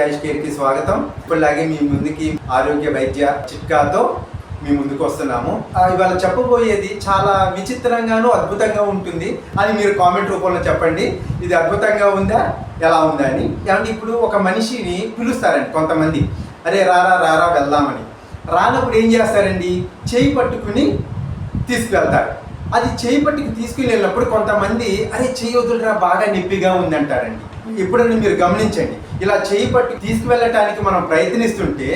సత్యాయుష్ కేర్కి స్వాగతం. ఇప్పటిలాగే మీ ముందుకి ఆరోగ్య వైద్య చిట్కాతో మీ ముందుకు వస్తున్నాము. ఇవాళ చెప్పబోయేది చాలా విచిత్రంగాను అద్భుతంగా ఉంటుంది అని మీరు కామెంట్ రూపంలో చెప్పండి. ఇది అద్భుతంగా ఉందా? ఎలా ఉందా అని. అంటే ఇప్పుడు ఒక మనిషిని పిలుస్తారండి కొంతమంది. అరే రారా రారా వెళ్దామని. రానప్పుడు ఏం చేస్తారండి? చేయి పట్టుకుని తీసుకువెళ్తారు. అది చేయి పట్టుకు తీసుకుని వెళ్ళినప్పుడు కొంతమంది అరే చేయి వదులురా బాగా నొప్పిగా ఉందంటారండి. అంటారండి మీరు గమనించండి. ఇలా చేయి పట్టి తీసుకువెళ్ళటానికి మనం ప్రయత్నిస్తుంటే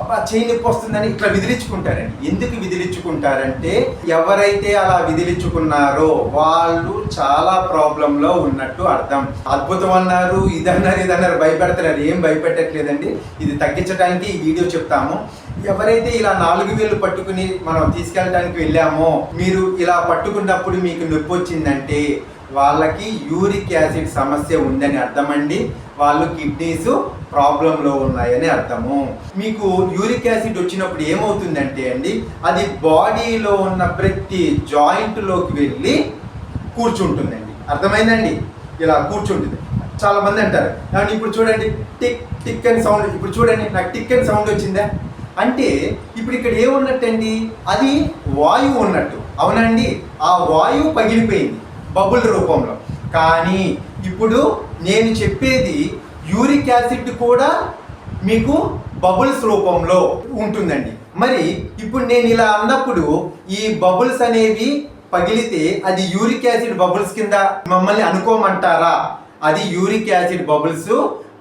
అబ్బా చేయి నొప్పి వస్తుందని ఇట్లా విదిలించుకుంటారండి. ఎందుకు విదిలించుకుంటారంటే ఎవరైతే అలా విదిలించుకున్నారో వాళ్ళు చాలా ప్రాబ్లంలో ఉన్నట్టు అర్థం. అద్భుతం అన్నారు ఇదన్నారు ఇదన్నారు భయపెడతారు ఏం భయపెట్టట్లేదండి. ఇది తగ్గించడానికి ఈ వీడియో చెప్తాము. ఎవరైతే ఇలా నాలుగు వేలు పట్టుకుని మనం తీసుకెళ్ళడానికి వెళ్ళామో మీరు ఇలా పట్టుకున్నప్పుడు మీకు నొప్పి వచ్చిందంటే వాళ్ళకి యూరిక్ యాసిడ్ సమస్య ఉందని అర్థమండి. వాళ్ళు కిడ్నీస్ ప్రాబ్లంలో ఉన్నాయని అర్థము. మీకు యూరిక్ యాసిడ్ వచ్చినప్పుడు ఏమవుతుందంటే అండి అది బాడీలో ఉన్న ప్రతి జాయింట్లోకి వెళ్ళి కూర్చుంటుందండి. అర్థమైందండి? ఇలా కూర్చుంటుంది. చాలా మంది అంటారు కానీ ఇప్పుడు చూడండి టిక్ టిక్ అని సౌండ్ ఇప్పుడు చూడండి నాకు టిక్ అని సౌండ్ వచ్చిందా? అంటే ఇప్పుడు ఇక్కడ ఏమున్నట్టండి అది వాయువు ఉన్నట్టు. అవునండి ఆ వాయువు పగిలిపోయింది బబుల్ రూపంలో. కానీ ఇప్పుడు నేను చెప్పేది యూరిక్ యాసిడ్ కూడా మీకు బబుల్స్ రూపంలో ఉంటుందండి. మరి ఇప్పుడు నేను ఇలా అన్నప్పుడు ఈ బబుల్స్ అనేవి పగిలితే అది యూరిక్ యాసిడ్ బబుల్స్ కింద మమ్మల్ని అనుకోమంటారా? అది యూరిక్ యాసిడ్ బబుల్స్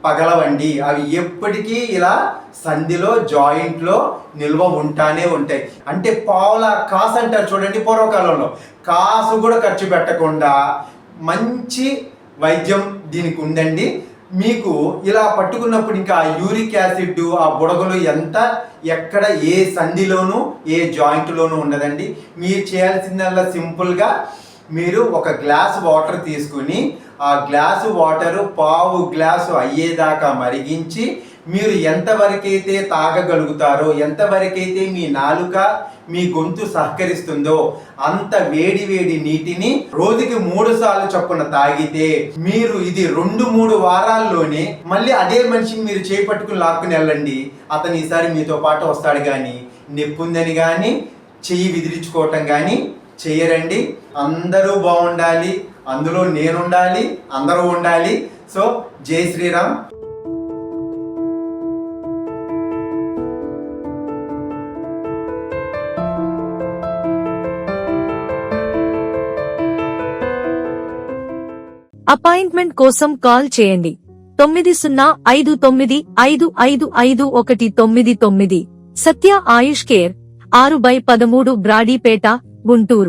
పగలవండి. అవి ఎప్పటికీ ఇలా సంధిలో జాయింట్లో నిల్వ ఉంటానే ఉంటాయి. అంటే పావుల కాసు అంటారు చూడండి పూర్వకాలంలో. కాసు కూడా ఖర్చు పెట్టకుండా మంచి వైద్యం దీనికి ఉందండి. మీకు ఇలా పట్టుకున్నప్పుడు ఇంకా ఆ యూరిక్ యాసిడ్ ఆ బుడగలు ఎంత ఎక్కడ ఏ సంధిలోనూ ఏ జాయింట్లోనూ ఉండదండి. మీరు చేయాల్సిందల్లా సింపుల్గా మీరు ఒక గ్లాస్ వాటర్ తీసుకుని ఆ గ్లాసు వాటర్ పావు గ్లాసు అయ్యేదాకా మరిగించి మీరు ఎంతవరకైతే తాగగలుగుతారో ఎంతవరకైతే మీ నాలుక మీ గొంతు సహకరిస్తుందో అంత వేడి వేడి నీటిని రోజుకి మూడు సార్లు చొప్పున తాగితే మీరు ఇది రెండు మూడు వారాల్లోనే మళ్ళీ అదే మనిషిని మీరు చేపట్టుకుని లాక్కుని వెళ్ళండి. అతను ఈసారి మీతో పాటు వస్తాడు కానీ నెప్పుందని కానీ చెయ్యి విదిలించుకోవటం కానీ చేయరండి. అందరూ బాగుండాలి. అందులో నేనుండాలి అందరూ ఉండాలి. సో జై శ్రీరామ్. అపాయింట్మెంట్ కోసం కాల్ చేయండి. తొమ్మిది సున్నా ఐదు తొమ్మిది ఐదు ఐదు ఐదు ఒకటి తొమ్మిది తొమ్మిది. సత్య ఆయుష్ కేర్. ఆరు బై పదమూడు బ్రాడీపేట గుంటూరు.